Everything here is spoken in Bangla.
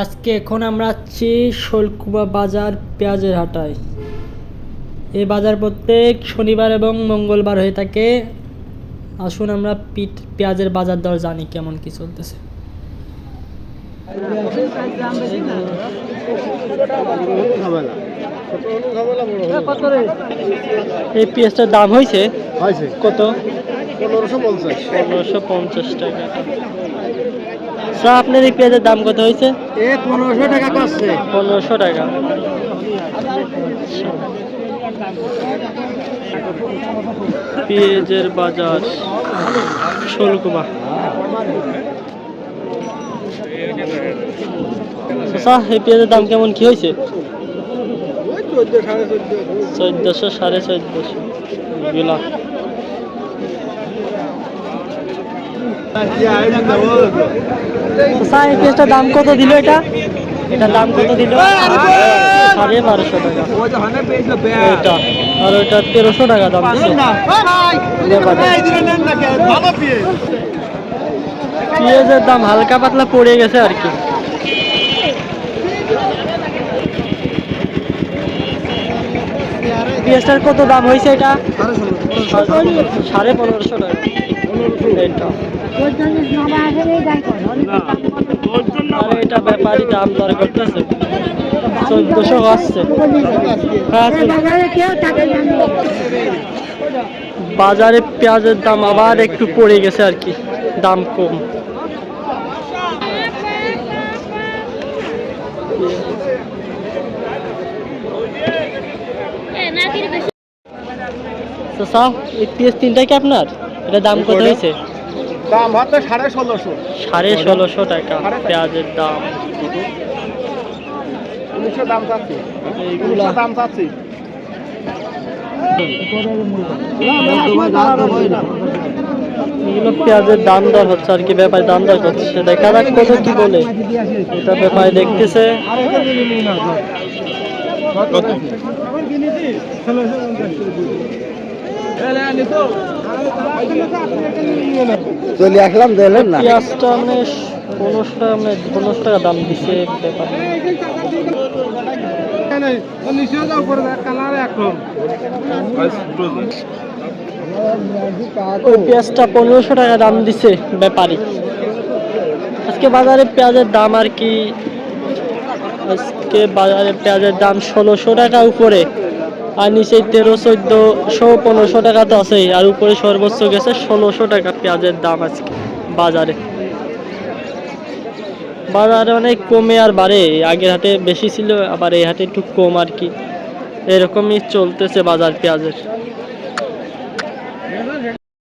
আজকে এখন আমরা আছি শোলকুবা বাজার পেঁয়াজের হাটায়। এই বাজার প্রত্যেক শনিবার এবং মঙ্গলবার হয়ে থাকে। আসুন আমরা পিঠ পেঁয়াজের বাজার দর জানি কেমন কি চলতেছে। এই পেঁয়াজটার দাম হয়েছে? হয়েছে। কত? পনেরোশো পঞ্চাশ। পনেরোশো পঞ্চাশ টাকা। স্যার আপনার এই পেঁয়াজের দাম কত হয়েছে? পনেরোশো টাকা করছে। পনেরোশো টাকা। পেঁয়াজের বাজার শোলকুবা স্যার এই পেঁয়াজের দাম কেমন কি হয়েছে? চোদ্দোশো সাড়ে চোদ্দোশো। এগুলা স্যার এই দাম কত দিল এটা? এটার দাম কত দিল? সাড়ে বারোশো টাকা। আর ওইটা তেরোশো টাকা দাম পেঁয়াজের দাম হালকা পাতলা পড়ে গেছে আর কি। পেঁয়াজটার কত দাম হয়েছে এটা? সাড়ে পনেরোশো টাকা। এটা দাম করতেছে আসছে বাজারে পেঁয়াজের দাম আবার একটু পড়ে গেছে আর কি, দাম কম। তো স্যার, এই পেঁয়াজ তিনটা কি আপনার? এটা দাম কত? হয়েছে? দাম হচ্ছে সাড়ে ষোলোশো। সাড়ে ষোলোশো টাকা পেঁয়াজের দাম। উনিশশো দাম চাচ্ছি। উনিশশো দাম চাচ্ছি। এগুলো পেঁয়াজের দাম দর হচ্ছে আর কি ব্যাপারে দাম দর করছে। দেখা যাক কত কি বলে। এটা ব্যাপারে দেখতেছে। চলে আসলাম দিলেন না? পেঁয়াজটা মানে পনেরোশো টাকা মানে পনেরোশো টাকা দাম দিছে ব্যাপারে। ওই পেঁয়াজটা পনেরোশো টাকা দাম দিছে ব্যাপারী। আজকে বাজারে পেঁয়াজের দাম আর কি, আজকে বাজারে পেঁয়াজের দাম ষোলোশো টাকা উপরে। আর নিচে তেরো চোদ্দোশো পনেরোশো টাকা তো আছেই। আর উপরে সর্বোচ্চ গেছে ষোলোশো টাকা পেঁয়াজের দাম আজকে বাজারে। বাজারে অনেক কমে আর বাড়ে। আগের হাটে বেশি ছিল, আবার এই হাটে একটু কম আর কি। এরকমই চলতেছে বাজার পেঁয়াজের।